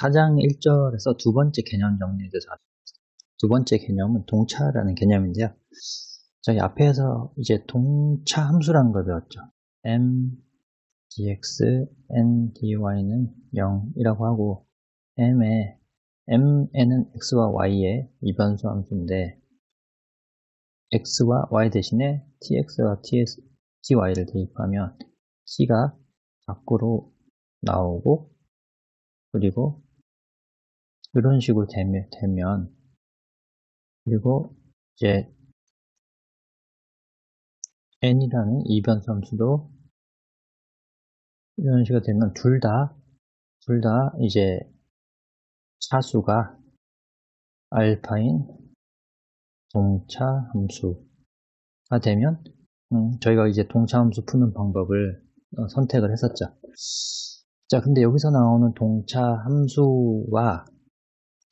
4장 1절에서 두 번째 개념 정리에 대해서 두 번째 개념은 동차라는 개념인데요. 저희 앞에서 이제 동차 함수라는 걸 배웠죠. m dx n dy는 0이라고 하고 m에 m에는 x와 y의 이변수 함수인데 x와 y 대신에 tx와 ts, ty를 대입하면 t가 밖으로 나오고 그리고 이런 식으로 되면, 그리고 이제 n이라는 이변수 함수도 이런 식으로 되면 둘 다, 둘 다 이제 차수가 알파인 동차 함수가 되면 음, 저희가 이제 동차 함수 푸는 방법을 어, 선택을 했었죠. 자, 근데 여기서 나오는 동차 함수와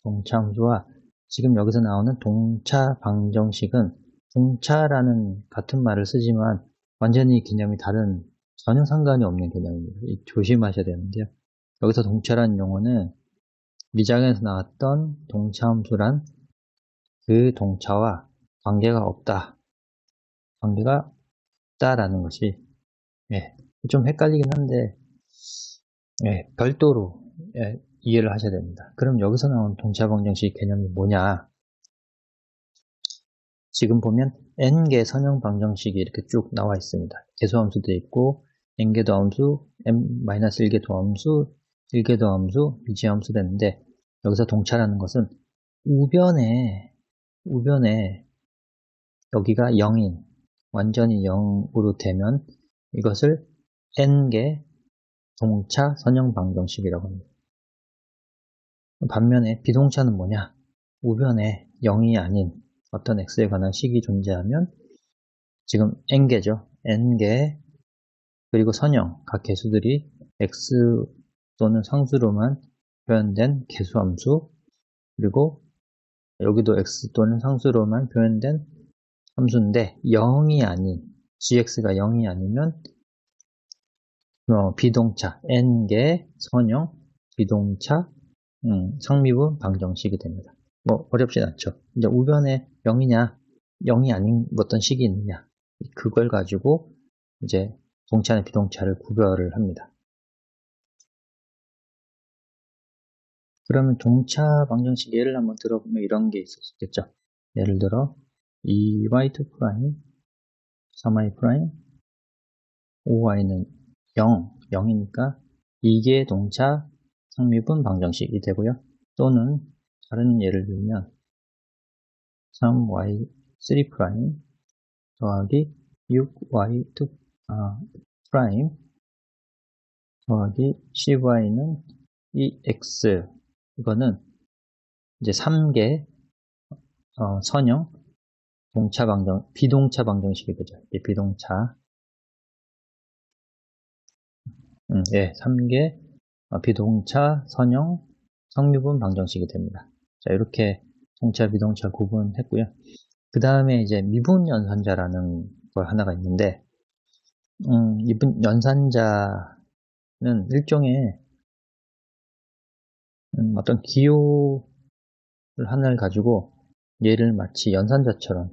동차 함수와 지금 여기서 나오는 동차 방정식은 동차라는 같은 말을 쓰지만 완전히 개념이 다른 전혀 상관이 없는 개념입니다. 조심하셔야 되는데요. 여기서 동차라는 용어는 미장에서 나왔던 동차함수란 그 동차와 관계가 없다. 관계가 없다라는 것이 예, 좀 헷갈리긴 한데 예, 별도로 예, 이해를 하셔야 됩니다. 그럼 여기서 나온 동차 방정식 개념이 뭐냐? 지금 보면 n개 선형 방정식이 이렇게 쭉 나와 있습니다. 개수함수도 있고 n개 도함수, m-1개 도함수, 1개 도함수, 미지함수 되는데 여기서 동차라는 것은 우변에 우변에 여기가 0인 완전히 0으로 되면 이것을 n개 동차 선형 방정식이라고 합니다. 반면에 비동차는 뭐냐? 우변에 0이 아닌 어떤 x에 관한 식이 존재하면 지금 n개죠. n개 그리고 선형 각 개수들이 x 또는 상수로만 표현된 개수 함수 그리고 여기도 x 또는 상수로만 표현된 함수인데 0이 아닌 gx가 0이 아니면 어, 비동차 n개 선형 비동차 음, 성미분 방정식이 됩니다. 뭐 어렵진 않죠. 이제 우변에 0이냐 0이 아닌 어떤 식이 있느냐 그걸 가지고 이제 동차나 비동차를 구별을 합니다. 그러면 동차 방정식 예를 한번 들어보면 이런 게 있을 수 있겠죠. 예를 들어 2y2 프라임 3y 프라임 5y는 0, 0이니까 이게 동차 상미분 방정식이 되고요. 또는 다른 예를 들면 3y3 프라임 더하기 6y2 아, 프라임 더하기 10y는 2x 이거는 이제 3개 어, 선형 동차 방정 비동차 방정식이 되죠. 비동차 음, 예, 3개 어, 비동차 선형 성유분 방정식이 됩니다. 자, 이렇게 동차, 비동차 구분했고요. 그 다음에 이제 미분 연산자라는 걸 하나가 있는데, 음, 이분 연산자는 일종의 음, 어떤 기호를 하나를 가지고 얘를 마치 연산자처럼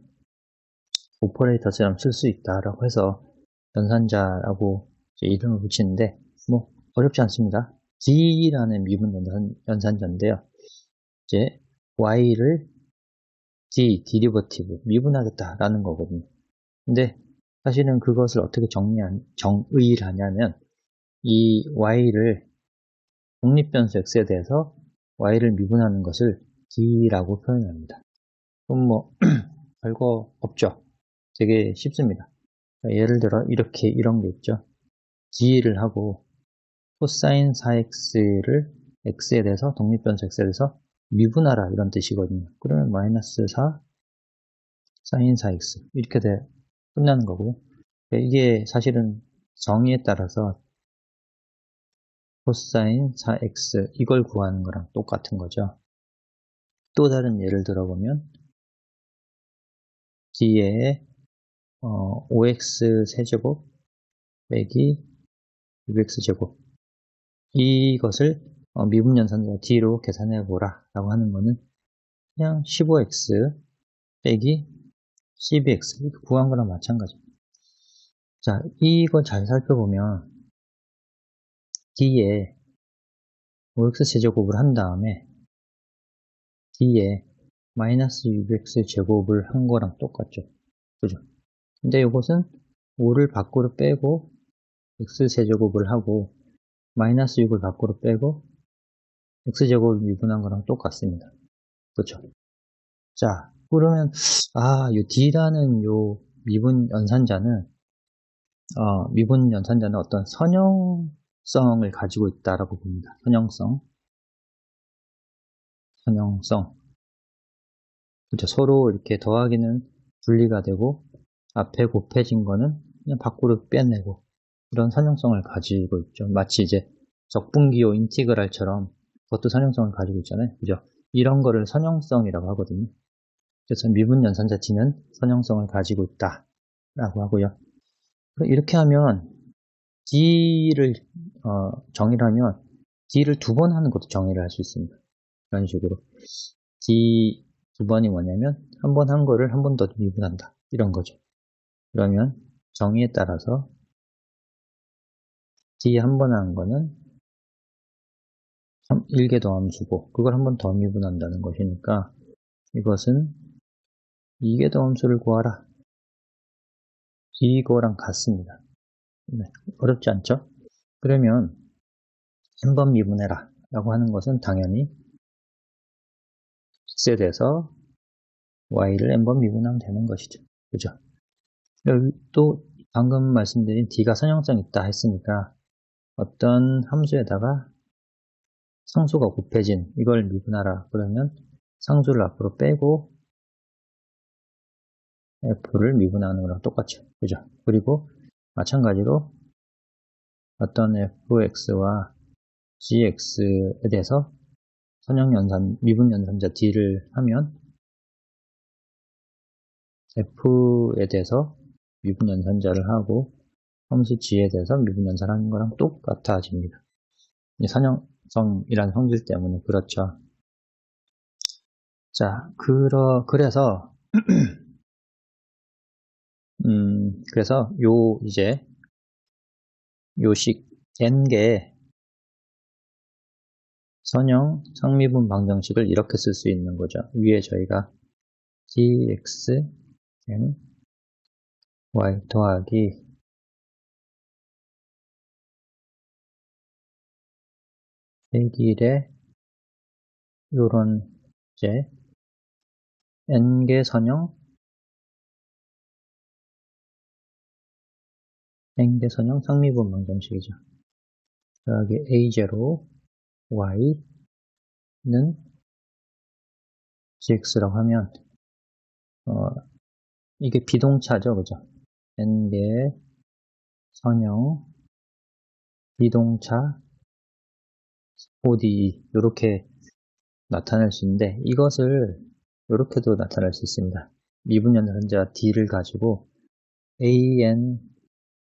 오퍼레이터처럼 쓸 수 있다라고 해서 연산자라고 이름을 붙이는데 뭐 어렵지 않습니다. D라는 미분 연산, 연산자인데요. 이제 Y를 D, 디리버티브, 미분하겠다라는 거거든요. 근데 사실은 그것을 어떻게 정리한, 정의를 하냐면 이 Y를 독립변수 X에 대해서 Y를 미분하는 것을 D라고 표현합니다. 그럼 뭐 별거 없죠. 되게 쉽습니다. 예를 들어 이렇게 이런 게 있죠. D를 하고 코사인 4x를 x에 대해서 독립변수 x에 대해서 미분하라 이런 뜻이거든요. 그러면 마이너스 4 사인 4x 이렇게 돼 끝나는 거고 이게 사실은 정의에 따라서 코사인 4x 이걸 구하는 거랑 똑같은 거죠. 또 다른 예를 들어보면 뒤에 어, 5x 세제곱 빼기 6x 제곱 이것을 어, 미분 연산자 D로 계산해 보라 라고 하는 거는 그냥 15x 빼기 12x 이렇게 구한 거랑 마찬가지입니다. 자, 이거 잘 살펴보면 D에 5x 제곱을 한 다음에 D에 마이너스 6x 제곱을 한 거랑 똑같죠. 그죠? 근데 이것은 5를 밖으로 빼고 x 세제곱을 하고 마이너스 6을 밖으로 빼고 x제곱을 미분한 거랑 똑같습니다. 그렇죠? 자, 그러면 아, 요 d라는 요 미분 연산자는 어, 미분 연산자는 어떤 선형성을 가지고 있다라고 봅니다. 선형성. 선형성. 그렇죠. 서로 이렇게 더하기는 분리가 되고 앞에 곱해진 거는 그냥 밖으로 빼내고 이런 선형성을 가지고 있죠. 마치 이제 적분기호 인티그랄처럼 그것도 선형성을 가지고 있잖아요. 그죠? 이런 거를 선형성이라고 하거든요. 그래서 미분 연산자 T는 선형성을 가지고 있다. 라고 하고요. 이렇게 하면 D를 어, 정의를 하면 D를 두 번 하는 것도 정의를 할 수 있습니다. 이런 식으로 D 두 번이 뭐냐면 한 번 한 거를 한 번 더 미분한다. 이런 거죠. 그러면 정의에 따라서 D 한 번 한 거는 1개 더함수고 그걸 한 번 더 미분한다는 것이니까 이것은 2개 더함수를 구하라. 이거랑 같습니다. 네, 어렵지 않죠? 그러면 한 번 미분해라 라고 하는 것은 당연히 x에 대해서 y를 n번 미분하면 되는 것이죠. 그죠? 또 방금 말씀드린 d가 선형성 있다 했으니까 어떤 함수에다가 상수가 곱해진 이걸 미분하라 그러면 상수를 앞으로 빼고 f를 미분하는 거랑 똑같죠. 그죠? 그리고 마찬가지로 어떤 fx와 gx에 대해서 선형연산, 미분연산자 d를 하면 f에 대해서 미분연산자를 하고 함수 g에 대해서 미분연산하는 거랑 똑같아집니다. 선형성이라는 성질 때문에 그렇죠. 자, 그러, 그래서 음, 그래서 요 이제 요식 n개 선형 상미분 방정식을 이렇게 쓸 수 있는 거죠. 위에 저희가 dx n y 더하기 세길의 요런 이제 n개 선형 n개 선형 상미분 방 정식이죠. 더하기 a0 y는 gx라고 하면 어, 이게 비동차죠, 그죠? n개 선형 비동차 ODE 이렇게 나타낼 수 있는데 이것을 이렇게도 나타낼 수 있습니다. 미분연산자 D를 가지고 AN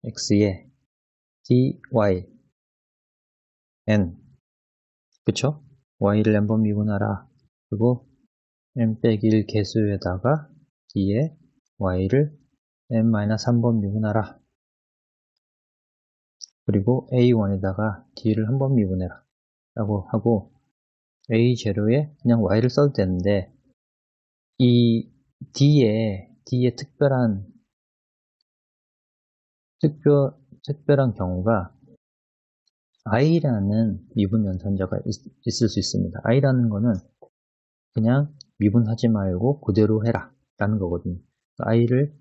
X에 DY N 그쵸? Y를 n번 미분하라 그리고 n 빼기 1 개수에다가 D에 Y를 n-3번 미분하라 그리고 A1에다가 D를 한 번 미분해라 라고 하고 A0에 그냥 Y를 써도 되는데 이 D에 D에 특별한 특별 특별한 경우가 i라는 미분 연산자가 있, 을수 있습니다. i라는 거는 그냥 미분하지 말고 그대로 해라 라는 거거든요. i를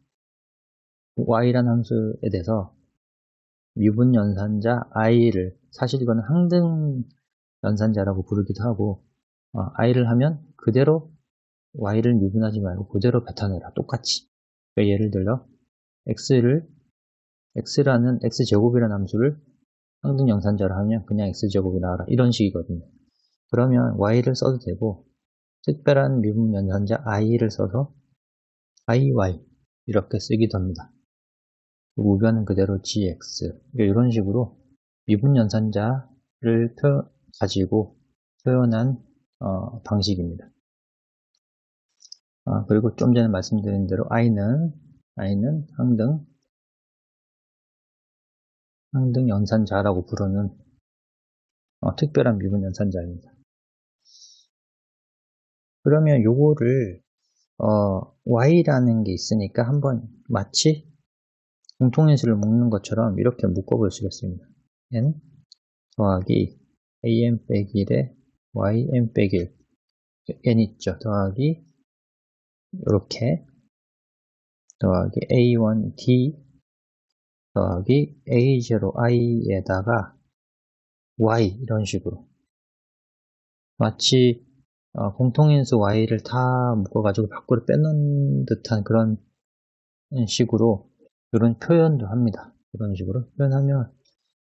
y라는 함수에 대해서 미분 연산자 i를 사실 이거는 항등 연산자라고 부르기도 하고 어, i를 하면 그대로 y를 미분하지 말고 그대로 뱉어내라. 똑같이. 그러니까 예를 들어 x를 x라는 x제곱이라는 함수를 항등 영산자로 하면 그냥 x제곱이 나와라. 이런 식이거든요. 그러면 y를 써도 되고 특별한 미분 연산자 i를 써서 iy 이렇게 쓰기도 합니다. 우변은 그대로 gx 이런 식으로 미분 연산자를 가지고 표현한 어, 방식입니다. 아, 그리고 좀 전에 말씀드린 대로 i는 i는 항등 항등 연산자라고 부르는 어, 특별한 미분 연산자입니다. 그러면 요거를 어, y라는 게 있으니까 한번 마치 공통인수를 묶는 것처럼 이렇게 묶어볼 수 있겠습니다. n 더하기 am 빼기 1에 ym 빼기 1 n 있죠. 더하기 이렇게 더하기 a1d 더하기 a0i에다가 y 이런 식으로 마치 어, 공통인수 y를 다 묶어가지고 밖으로 빼놓은 듯한 그런 식으로 이런 표현도 합니다. 이런 식으로 표현하면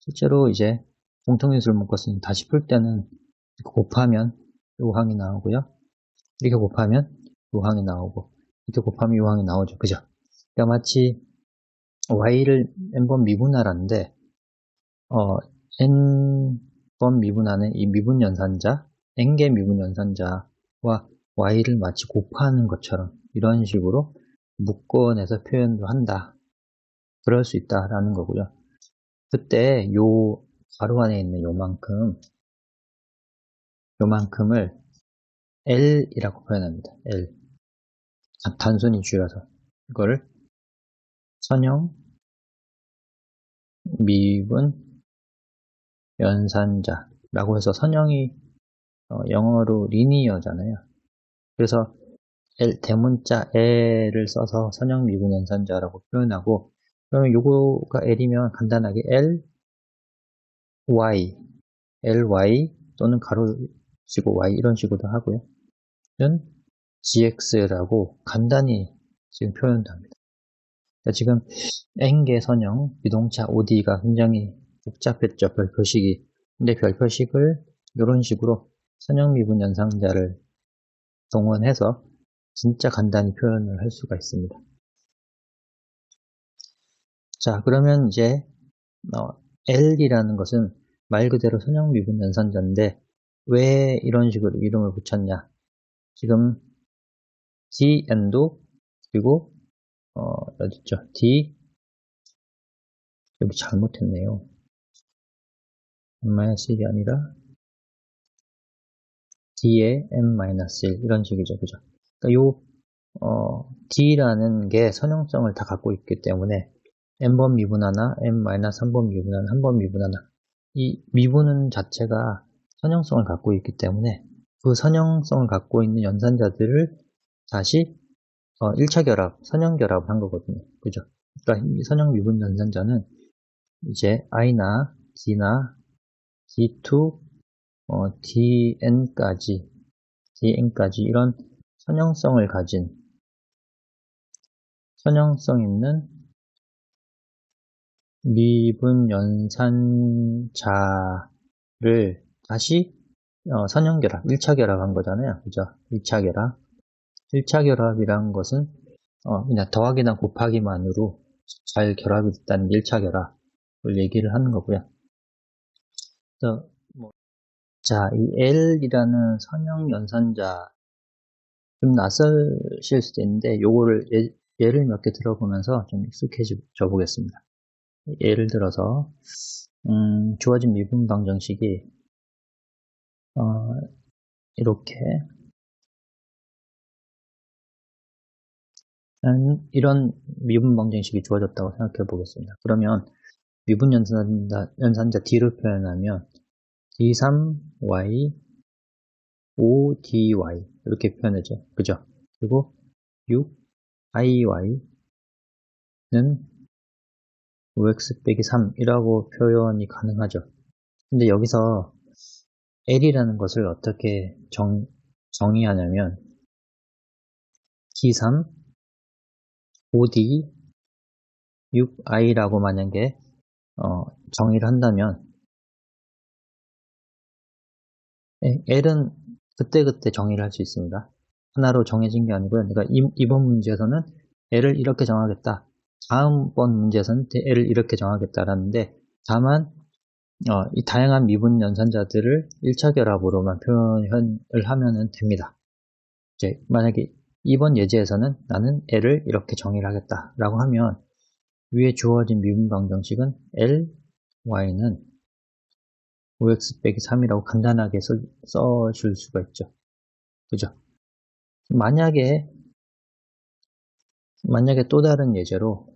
실제로 이제 공통인수를 묶었으니 다시 풀 때는 곱하면 요항이 나오고요. 이렇게 곱하면 요항이 나오고 이렇게 곱하면 요항이 나오죠. 그죠? 그러니까 마치 y를 n번 미분하라는데 어, n번 미분하는 이 미분 연산자 n개 미분 연산자와 y를 마치 곱하는 것처럼 이런 식으로 묶어내서 표현도 한다. 그럴 수 있다라는 거고요. 그때 요 가로 안에 있는 요만큼 요만큼을 L이라고 표현합니다. L. 단순히 줄여서 이거를 선형 미분 연산자라고 해서 선형이 어, 영어로 리니어잖아요. 그래서 L, 대문자 L을 써서 선형 미분 연산자라고 표현하고 그러면 요거가 L이면 간단하게 L, Y, ly 또는 가로 치고 y 이런 식으로도 하고요. 는 gx라고 간단히 지금 표현도 합니다. 그러니까 지금 n개 선형 비동차 OD가 굉장히 복잡했죠. 별표식이. 근데 별표식을 이런 식으로 선형 미분 연상자를 동원해서 진짜 간단히 표현을 할 수가 있습니다. 자, 그러면 이제 어, L이라는 것은 말 그대로 선형 미분 연산자인데 왜 이런 식으로 이름을 붙였냐? 지금 DN도 그리고 어, 어디 있죠? D 여기 잘못했네요. n-1이 아니라 D에 n-1 이런 식이죠. 그죠? 그러니까 요 어, D라는 게 선형성을 다 갖고 있기 때문에 n번 미분 하나, n-3번 미분 하나, 한번 미분 하나. 이 미분은 자체가 선형성을 갖고 있기 때문에 그 선형성을 갖고 있는 연산자들을 다시 어, 1차 결합, 선형 결합을 한 거거든요. 그죠? 그러니까 이 선형 미분 연산자는 이제 i나 d나 d2, 어, dn까지, dn까지 이런 선형성을 가진 선형성 있는 미분 연산자를 다시 어, 선형 결합, 1차 결합한 거잖아요. 그죠? 2차 결합. 1차 결합이란 것은 어, 그냥 더하기나 곱하기만으로 잘 결합이 됐다는 1차 결합을 얘기를 하는 거고요. 그래서 뭐, 자, 이 L이라는 선형 연산자 좀 낯설실 수도 있는데 요거를 예, 를몇 개 들어보면서 좀 익숙해져 보겠습니다. 예를 들어서 음, 주어진 미분 방정식이 어, 이렇게 이런 미분 방정식이 주어졌다고 생각해 보겠습니다. 그러면 미분 연산자, 연산자 D로 표현하면 D3Y 5DY 이렇게 표현하죠. 그죠? 그리고 6IY는 5x 빼기 3이라고 표현이 가능하죠. 근데 여기서 L이라는 것을 어떻게 정, 정의하냐면 D3, 5D, 6i라고 만약에 어, 정의를 한다면 L은 그때그때 정의를 할 수 있습니다. 하나로 정해진 게 아니고요. 그러니까 이 번 문제에서는 L을 이렇게 정하겠다. 다음번 문제에서는 L을 이렇게 정하겠다라는데 다만 어, 이 다양한 미분 연산자들을 1차 결합으로만 표현을 하면 됩니다. 이제 만약에 이번 예제에서는 나는 L을 이렇게 정의를 하겠다 라고 하면 위에 주어진 미분 방정식은 L, Y는 5x 빼기 3이라고 간단하게 써, 써줄 수가 있죠. 그죠? 만약에 만약에 또 다른 예제로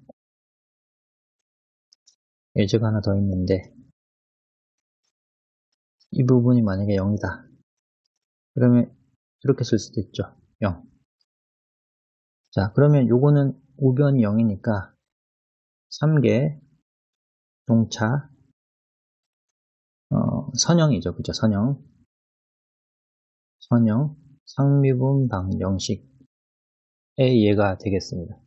예제가 하나 더 있는데 이 부분이 만약에 0이다. 그러면 이렇게 쓸 수도 있죠. 0. 자, 그러면 요거는 우변이 0이니까 3개 동차 어, 선형이죠. 그죠? 선형. 선형 상미분 방정식의 예가 되겠습니다.